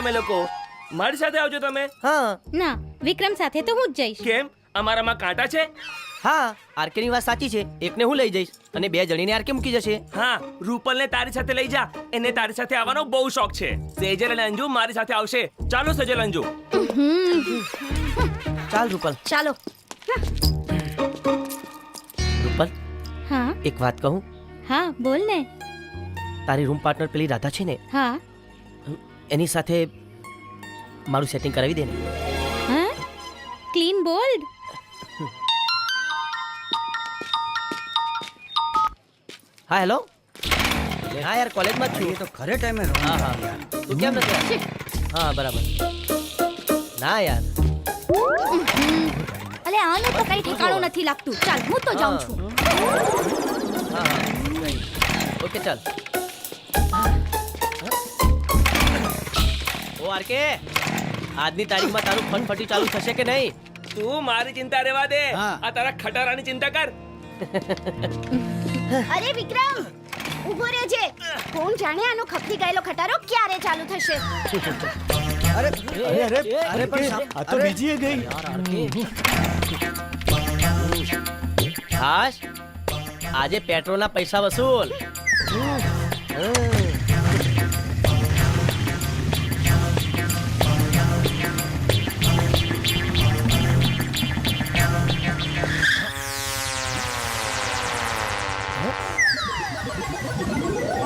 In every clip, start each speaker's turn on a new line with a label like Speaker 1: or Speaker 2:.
Speaker 1: તમે લોકો. મારી સાથે આવજો તમે.
Speaker 2: હા.
Speaker 3: ના વિક્રમ સાથે તો હું જ જઈશ.
Speaker 1: કેમ? અમારામાં કાંટા છે?
Speaker 2: હા આરકેની વાત સાચી છે. એકને હું લઈ જઈશ અને બે જણીને આરકે મૂકી જશે.
Speaker 1: હા રૂપલ ને તારી સાથે લઈ જા. એને તારી સાથે આવવાનો બહુ શોખ છે. સેજલ અને અંજુ મારી સાથે આવશે. ચાલો સેજલ અંજુ.
Speaker 2: ચાલ રૂપલ.
Speaker 3: ચાલો.
Speaker 2: રૂપલ
Speaker 3: હા?
Speaker 2: એક વાત કહું?
Speaker 3: હા બોલ ને.
Speaker 2: તારી રૂમ પાર્ટનર પેલી રાધા છે ને?
Speaker 3: હા.
Speaker 2: એની સાથે મારું સેટિંગ કરાવી દે ને.
Speaker 3: હા? ક્લીન બોલ્ડ
Speaker 2: હા હેલો હા યાર કોલેજમાં જ છું.
Speaker 4: તો ખરે ટાઈમે
Speaker 2: હા હા. તું કેમ નથી? હા બરાબર. ના યાર.
Speaker 3: અલે આનું તો કઈ ઠેકાણું નથી લાગતું. ચાલ હું તો જાઉં છું.
Speaker 2: હા હા. ઓકે ચાલ. આરકે આજની તારીખમાં તારું ફન ફટી ચાલુ થશે કે નહીં?
Speaker 1: તું મારી ચિંતા રહેવા દે. આ તારા ખટારાની ચિંતા કર.
Speaker 5: અરે વિક્રમ ઊભો રહેજે. કોણ જાણે આનો ખપતી ગયેલો ખટારો ક્યારે ચાલુ થશે?
Speaker 4: અરે અરે અરે અરે પણ આ તો બીજી ગઈ.
Speaker 2: હાશ આજે પેટ્રોલના પૈસા વસૂલ.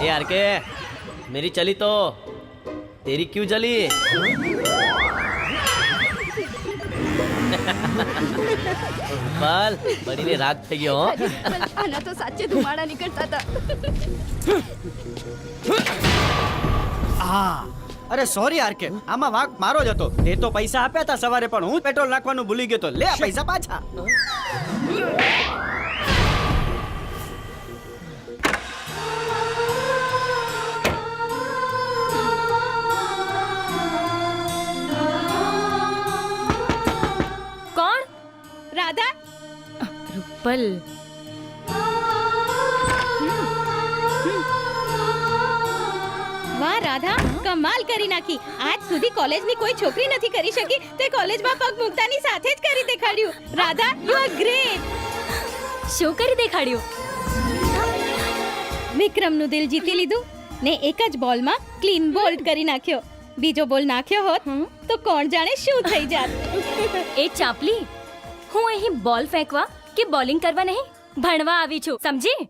Speaker 2: ये आर के मेरी चली तो तेरी क्यों जली બલ બળીને રાગ થઈ ગયો હો
Speaker 5: આના તો સાચે ધુમાડા નીકળતા હતા
Speaker 4: આ અરે સોરી યાર કે આમાં વાંક મારો જ હતો તે તો પૈસા આપ્યા હતા સવારે પણ હું પેટ્રોલ નાખવાનું ભૂલી ગયો તો લે આ પૈસા પાછા
Speaker 3: રૂપલ વાહ રાધા કમાલ કરી નાખી. આજ સુધી કોલેજની કોઈ છોકરી નથી કરી શકી. તે કોલેજમાં પગ મૂકતાની સાથે જ કરી દેખાડ્યું. રાધા યુ આર ગ્રેટ શું કરી દેખાડ્યું? વિક્રમનું દિલ જીતી લીધું ને એક જ બોલમાં ક્લીન બોલ્ડ કરી નાખ્યો. બીજો બોલ નાખ્યો હોત તો કોણ જાણે શું થઈ જાત.
Speaker 6: એ ચાપલી હું અહીં બોલ ફેંકવા કે બોલિંગ કરવા નહીં? ભણવા આવી છું સમજી?